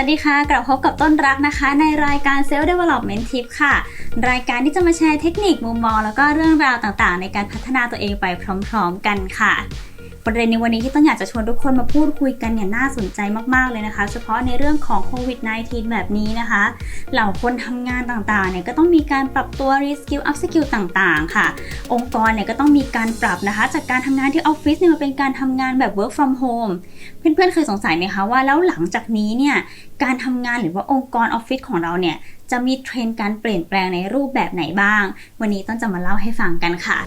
วัสดีค่ะ กลับพบกับต้นรักนะคะ ในรายการ Self Development Tip ค่ะ รายการที่จะมาแชร์เทคนิคมุมมอง แล้วก็เรื่องราวต่างๆ ในการพัฒนาตัวเองไปพร้อม ๆ กันค่ะ ประเด็นในวันนี้ที่ต้นอยากจะชวนทุกคนมาพูดคุยกันเนี่ยน่าสนใจมากๆเลยนะคะ เฉพาะในเรื่องของโควิด -19 แบบนี้นะคะ เหล่าคนทำงานต่างๆเนี่ยก็ต้องมีการปรับตัว reskill up skill ต่างๆ ค่ะ องค์กรเนี่ยก็ต้องมีการปรับนะคะ จากการทำงานที่ออฟฟิศเนี่ยมาเป็นการทำงานแบบ work from home เพื่อนๆเคยสงสัยไหมคะว่าแล้วหลังจากนี้เนี่ยการทำงานหรือว่าองค์กรออฟฟิศของเราเนี่ยจะมีเทรนด์การเปลี่ยนแปลงในรูปแบบไหนบ้าง วันนี้ต้นจะมาเล่าให้ฟังกันค่ะ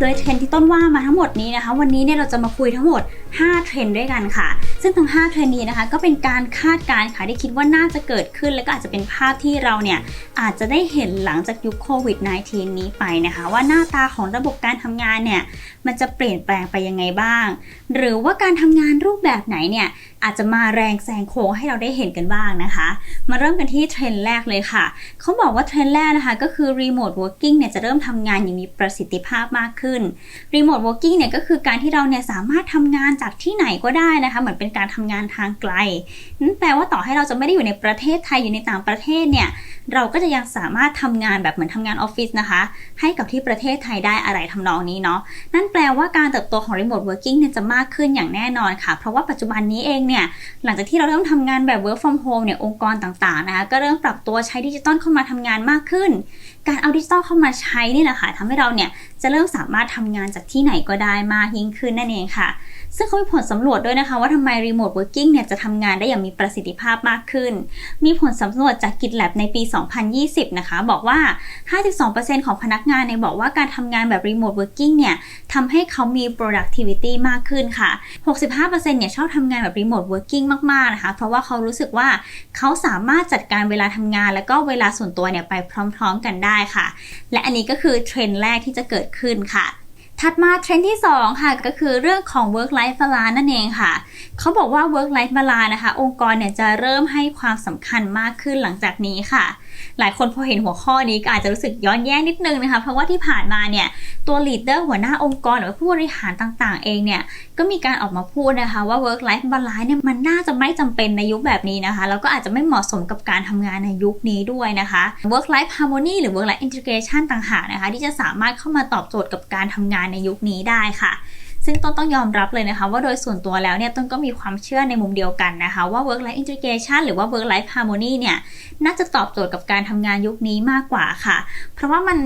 โดยเทรนที่ต้นว่ามาทั้งหมดนี้นะคะ วันนี้เนี่ยเราจะมาคุยทั้งหมด 5 เทรนด์ด้วยกันค่ะ ซึ่งทั้ง 5 เทรนด์นี้นะคะ ก็เป็นการคาดการณ์ค่ะที่คิดว่าน่าจะเกิดขึ้น แล้วก็อาจจะเป็นภาพที่เราเนี่ยอาจจะได้เห็นหลังจากยุคโควิด -19 นี้ไปนะคะ ว่าหน้าตาของระบบการทำงานเนี่ย มันจะเปลี่ยนแปลงไปยังไงบ้าง หรือว่าการทำงานรูปแบบไหนเนี่ยอาจจะมาแรงแซงโค้งให้เราได้เห็นกันบ้างนะคะ มาเริ่มกันที่เทรนด์แรกเลยค่ะเขาบอกว่าเทรนด์แรกนะคะก็คือ remote working เนี่ยจะเริ่มทำงานอย่างมีประสิทธิภาพมากขึ้น remote working เนี่ยก็คือการที่เราเนี่ยสามารถทำงานจากที่ไหนก็ได้นะคะ เหมือนเป็นการทำงานทางไกลนั่นแปลว่าต่อให้เราจะไม่ได้อยู่ในประเทศไทยอยู่ในต่างประเทศเนี่ยเราก็จะยังสามารถทำงานแบบเหมือนทำงานออฟฟิศนะคะ ให้กับที่ประเทศไทยได้อะไรทำนองนี้เนาะนั่นแปลว่าการเติบโตของ remote working เนี่ยจะมากขึ้นอย่างแน่นอนค่ะ เพราะว่าปัจจุบันนี้เองเนี่ยหลังจากที่เราเริ่มทำงานแบบ work from home เนี่ยองค์กรต่างๆนะคะก็เริ่มปรับตัวใช้ดิจิตอลเข้ามาทำงานมากขึ้น การเอาดิจิตอลเข้ามาใช้นี่แหละค่ะทำให้เราเนี่ย จะเริ่มสามารถทำงานจากที่ไหนก็ได้มากยิ่งขึ้นนั่นเองค่ะ ซึ่งเขามีผลสำรวจด้วยนะคะว่าทำไม remote working เนี่ยจะทำงานได้อย่างมีประสิทธิภาพมากขึ้น มีผลสำรวจจากกิจแลบในปี 2020 นะคะ บอกว่า 52%ของพนักงานเนี่ยบอกว่าการทำงานแบบ remote working เนี่ยทำให้เขามี productivity มากขึ้นค่ะ 65%เนี่ยชอบทำงานแบบ remote working มากๆนะคะ เพราะว่าเขารู้สึกว่าเขาสามารถจัดการเวลาทำงาน แล้วก็เวลาส่วนตัวเนี่ยไปพร้อม ๆ กันได้ค่ะ และอันนี้ก็คือเทรนด์แรกที่จะเกิดขึ้นค่ะ ถัดมาเทรนด์ที่ 2 ค่ะ ก็คือเรื่องของ work life balance นั่นเองค่ะ เขาบอกว่า work life balance นะคะ องค์กรเนี่ยจะเริ่มให้ความสำคัญมากขึ้นหลังจากนี้ค่ะ หลายคนพอเห็นหัวข้อนี้ก็อาจจะรู้สึกย้อนแย้งนิดนึงนะคะ เพราะว่าที่ผ่านมาเนี่ยตัวลีดเดอร์หัวหน้าองค์กร หรือผู้บริหารต่างๆ เองเนี่ย ก็มีการออกมาพูดนะคะว่า work life balance เนี่ยมันน่าจะไม่จำเป็นในยุคแบบนี้นะคะ แล้วก็อาจจะไม่เหมาะสมกับการทำงานในยุคนี้ด้วยนะคะ work life harmony หรือ work life integration ต่างหากนะคะ ที่จะสามารถเข้ามาตอบโจทย์กับการทำงานในยุคนี้ได้ค่ะ ซึ่งต้นต้องยอมรับเลยนะคะ ว่าโดยส่วนตัวแล้วเนี่ยต้นก็มีความเชื่อในมุมเดียวกันนะคะ ว่า work life integration หรือว่า work life harmony เนี่ยน่าจะตอบโจทย์กับการทำงานยุคนี้มากกว่าค่ะ เพราะว่ามัน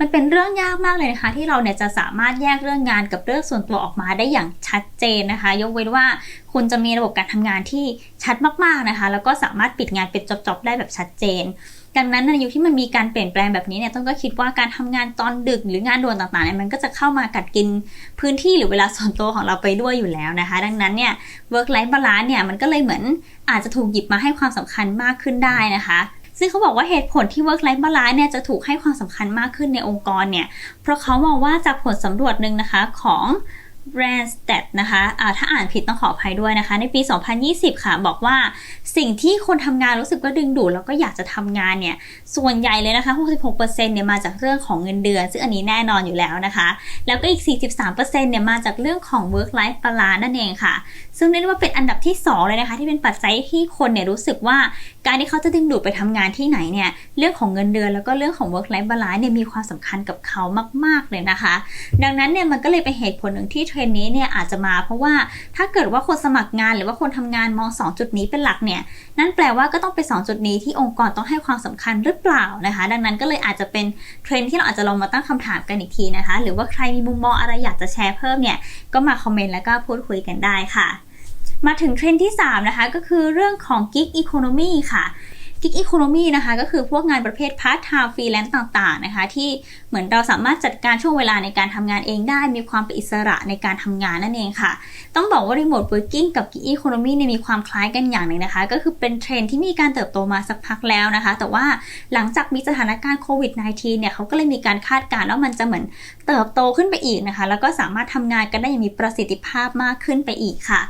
มันเป็นเรื่องยากมากเลยนะคะ ที่เราเนี่ยจะสามารถแยกเรื่องงานกับเรื่องส่วนตัวออกมาได้อย่างชัดเจนนะคะ ยกเว้นว่าคุณจะมีระบบการทำงานที่ชัดมากๆนะคะ แล้วก็สามารถปิดงานเป็นจบๆได้แบบชัดเจน ดังนั้นในยุคที่มันมีการเปลี่ยนแปลงแบบนี้เนี่ยต้นก็คิดว่าการทำงานตอนดึกหรืองานด่วนต่างๆเนี่ยมันก็จะเข้ามากัดกินพื้นที่หรือเวลาส่วนตัวของเราไปด้วยอยู่แล้วนะคะ ดังนั้นเนี่ย work life balance เนี่ยมันก็เลยเหมือนอาจจะถูกหยิบมาให้ความสำคัญมากขึ้นได้นะคะซึ่งเขาบอกว่าเหตุผลที่ work life balance เนี่ยจะถูกให้ความสำคัญมากขึ้นในองค์กรเนี่ย เพราะเขามองว่าจากผลสำรวจหนึ่งนะคะของ Randstad นะคะะถ้าอ่านผิดต้องขออภัยด้วยนะคะ ในปี 2020 ค่ะ บอกว่าสิ่งที่คนทำงานรู้สึกว่าดึงดูดแล้วก็อยากจะทำงานเนี่ย ส่วนใหญ่เลยนะคะ 66%เนี่ยมาจากเรื่องของเงินเดือน ซึ่งอันนี้แน่นอนอยู่แล้วนะคะ แล้วก็อีก 43%เนี่ยมาจากเรื่องของ work life balance นั่นเองค่ะ ซึ่งเรียกว่าเป็นอันดับที่ 2 เลยนะคะ ที่เป็นปัจจัยที่คนเนี่ยรู้สึกว่า การที่เขาจะดึงดูดไปทำงานที่ไหนเนี่ยเรื่องของเงินเดือนแล้วก็เรื่องของ work life balance เนี่ยมีความสำคัญกับเขามาก ๆเลยนะคะ ดังนั้นเนี่ยมันก็เลยเป็นเหตุผลหนึ่งที่เทรนด์นี้เนี่ยอาจจะมา เพราะว่าถ้าเกิดว่าคนสมัครงานหรือว่าคนทำงานมอง 2 จุดนี้เป็นหลักเนี่ยนั่นแปลว่าก็ต้องเป็น2จุดนี้ที่องค์กรต้องให้ความสำคัญหรือเปล่านะคะ ดังนั้นก็เลยอาจจะเป็นเทรนด์ที่เราอาจจะลองมาตั้งคำถามกันอีกทีนะคะ หรือว่าใครมีมุมมองอะไรอยากจะแชร์เพิ่มเนี่ยก็มาคอมเมนต์แล้วก็พูดคุยกันได้ค่ะ มาถึงเทรนด์ที่ 3 นะคะ ก็คือเรื่องของ Gig Economy ค่ะ Gig Economy นะคะก็คือพวกงานประเภทพาร์ทไทม์ฟรีแลนซ์ต่างๆนะคะ ที่เหมือนเราสามารถจัดการช่วงเวลาในการทำงานเองได้ มีความเป็นอิสระในการทำงานนั่นเองค่ะ ต้องบอกว่า Remote Working กับ Gig Economy เนี่ยมีความคล้ายกันอย่างหนึ่งนะคะ ก็คือเป็นเทรนด์ที่มีการเติบโตมาสักพักแล้วนะคะ แต่ว่าหลังจากมีสถานการณ์โควิด -19 เนี่ยเขาก็เลยมีการคาดการณ์ว่ามันจะเหมือนเติบโตขึ้นไปอีกนะคะ แล้วก็สามารถทำงานกันได้อย่างมีประสิทธิภาพมากขึ้นไปอีกค่ะ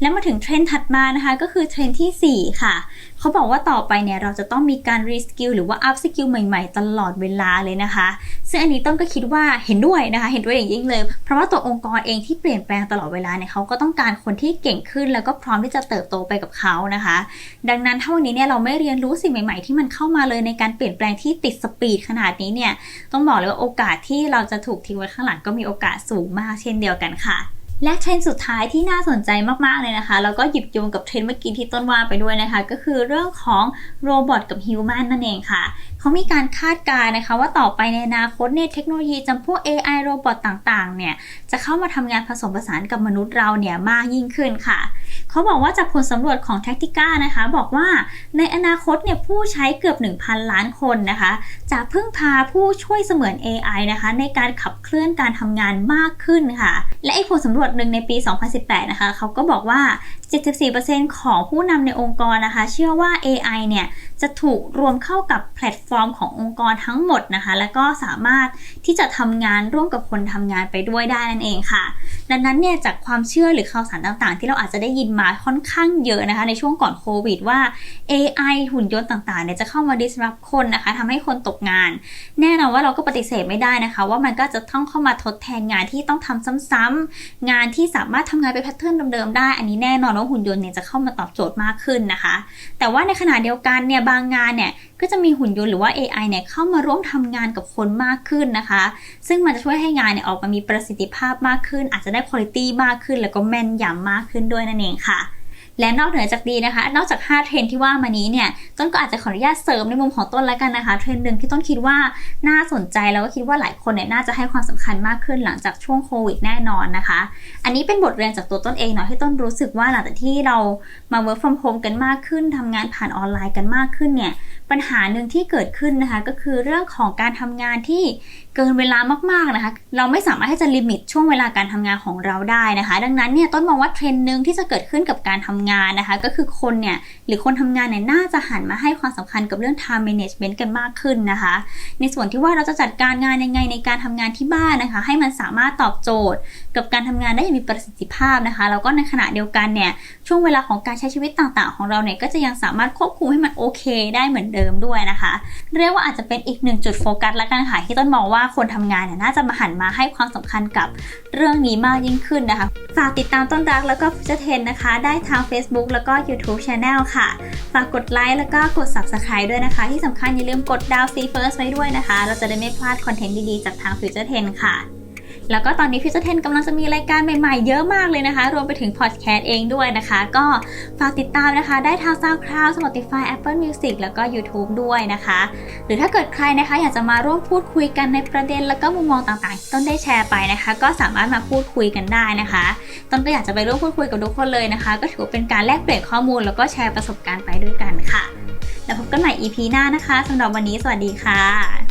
แล้วมาถึงเทรนด์ถัดมานะคะ ก็คือเทรนด์ที่ 4 ค่ะ เขาบอกว่าต่อไปเนี่ยเราจะต้องมีการรีสกิลหรือว่าอัพสกิลใหม่ๆ ตลอดเวลาเลยนะคะ ซึ่งอันนี้ต้นก็คิดว่าเห็นด้วยนะคะ เห็นด้วยอย่างยิ่งเลย เพราะว่าตัวองค์กรเองที่เปลี่ยนแปลงตลอดเวลาเนี่ยเขาก็ต้องการคนที่เก่งขึ้น แล้วก็พร้อมที่จะเติบโตไปกับเขานะคะ ดังนั้นถ้าวันนี้เนี่ยเราไม่เรียนรู้สิ่งใหม่ ๆ ที่มันเข้ามาเลยในการเปลี่ยนแปลงที่ติดสปีดขนาดนี้เนี่ยต้องบอกเลยว่าโอกาสที่เราจะถูกทิ้งไว้ข้างหลังก็มีโอกาสสูงมากเช่นเดียวกันค่ะ และเทรนด์สุดท้ายที่น่าสนใจมากๆเลยนะคะ แล้วก็หยิบโยงกับเทรนด์เมื่อกี้ที่ต้นว่าไปด้วยนะคะ ก็คือเรื่องของโรบอทกับฮิวแมนนั่นเองค่ะเขามีการคาดการณ์นะคะว่าต่อไปในอนาคตเนี่ยเทคโนโลยีจำพวก AI โรบอทต่างๆเนี่ยจะเข้ามาทำงานผสมผสานกับมนุษย์เราเนี่ยมากยิ่งขึ้นค่ะ เขาบอกว่าจากผลสำรวจของ t a c t i c a นะคะ บอกว่าในอนาคตเนี่ยผู้ใช้เกือบ 1,000 ล้านคนนะคะ จะพึ่งพาผู้ช่วยเสมือน AI นะคะ ในการขับเคลื่อนการทำงานมากขึ้นค่ะ และอีกผลสำรวจหนึ่งในปี 2018 นะคะเขาก็บอกว่า 74%ของผู้นำในองค์กรนะคะ เชื่อว่า AI เนี่ย จะถูกรวมเข้ากับแพลตฟอร์มขององค์กรทั้งหมดนะคะ และก็สามารถที่จะทำงานร่วมกับคนทำงานไปด้วยได้นั่นเองค่ะ ดังนั้นเนี่ยจากความเชื่อหรือข่าวสารต่างๆ ที่เราอาจจะได้ยินมาค่อนข้างเยอะนะคะ ในช่วงก่อนโควิดว่า AI หุ่นยนต์ต่างๆเนี่ยจะเข้ามา disrupt คนนะคะทำให้คนตกงาน แน่นอนว่าเราก็ปฏิเสธไม่ได้นะคะ ว่ามันก็จะต้องเข้ามาทดแทนงานที่ต้องทำซ้ำๆงานที่สามารถทำงานเป็นแพทเทิร์นเดิมๆได้ อันนี้แน่นอนว่าหุ่นยนต์เนี่ยจะเข้ามาตอบโจทย์มากขึ้นนะคะ แต่ว่าในขณะเดียวกันเนี่ยบางงานเนี่ยก็จะมีหุ่นยนต์หรือว่า AI เนี่ยเข้ามาร่วมทำงานกับคนมากขึ้นนะคะ ซึ่งมันจะช่วยให้งานเนี่ยออกมามีประสิทธิภาพมากขึ้น อาจจะได้คุณภาพมากขึ้น แล้วก็แม่นยำมากขึ้นด้วยนั่นเองค่ะ และนอกเหนือจากดีนะคะ นอกจาก 5 เทรนที่ว่ามานี้เนี่ย ต้นก็อาจจะขออนุญาตเสริมในมุมของต้นแล้วกันนะคะ เทรนหนึ่งที่ต้นคิดว่าน่าสนใจแล้วก็คิดว่าหลายคนเนี่ยน่าจะให้ความสำคัญมากขึ้นหลังจากช่วงโควิดแน่นอนนะคะ อันนี้เป็นบทเรียนจากตัวต้นเองเนาะที่ต้นรู้สึกว่าหลังจากที่เรามา work from home กันมากขึ้นทำงานผ่านออนไลน์กันมากขึ้นเนี่ยปัญหาหนึ่งที่เกิดขึ้นนะคะ ก็คือเรื่องของการทำงานที่เกินเวลามากๆนะคะ เราไม่สามารถที่จะลิมิตช่วงเวลาการทำงานของเราได้นะคะ ดังนั้นเนี่ยต้นมองว่าเทรนด์หนึ่งที่จะเกิดขึ้นกับการทำงานนะคะ ก็คือคนเนี่ยหรือคนทำงานเนี่ยน่าจะหันมาให้ความสำคัญกับเรื่อง time management กันมากขึ้นนะคะ ในส่วนที่ว่าเราจะจัดการงานยังไงในการทำงานที่บ้านนะคะ ให้มันสามารถตอบโจทย์กับการทำงานได้อย่างมีประสิทธิภาพนะคะ แล้วก็ในขณะเดียวกันเนี่ยช่วงเวลาของการใช้ชีวิตต่างๆ ของเราเนี่ยก็จะยังสามารถควบคุมให้มันโอเคได้เหมือนเดิมด้วยนะคะ เรียกว่าอาจจะเป็นอีกหนึ่งจุดโฟกัสละกันค่ะที่ต้นมองว่าคนทำงานเนี่ยน่าจะมาหันมาให้ความสำคัญกับเรื่องนี้มากยิ่งขึ้นนะคะ ฝากติดตามต้นรักแล้วก็ฟิวเจอร์เทนนะคะ ได้ทาง Facebook แล้วก็ YouTube Channel ค่ะ ฝากกดไลค์แล้วก็กด Subscribe ด้วยนะคะ ที่สำคัญอย่าลืมกดดาว See First ไว้ด้วยนะคะ เราจะได้ไม่พลาดคอนเทนต์ดีๆ จากทาง Future 10 ค่ะ แล้วก็ตอนนี้ Future 10กำลังจะมีรายการใหม่ๆ เยอะมากเลยนะคะ รวมไปถึงพอดแคสต์เองด้วยนะคะ ก็ฝากติดตามนะคะ ได้ทาง SoundCloud Spotify Apple Music แล้วก็ YouTube ด้วยนะคะ หรือถ้าเกิดใครนะคะ อยากจะมาร่วมพูดคุยกันในประเด็น แล้วก็มุมมองต่างๆที่ต้นได้แชร์ไปนะคะ ก็สามารถมาพูดคุยกันได้นะคะ ต้นก็อยากจะไปร่วมพูดคุยกับทุกคนเลยนะคะ ก็ถือว่าเป็นการแลกเปลี่ยนข้อมูล แล้วก็แชร์ประสบการณ์ไปด้วยกันค่ะ แล้วพบกันใหม่ EP หน้านะคะสำหรับวันนี้สวัสดีค่ะ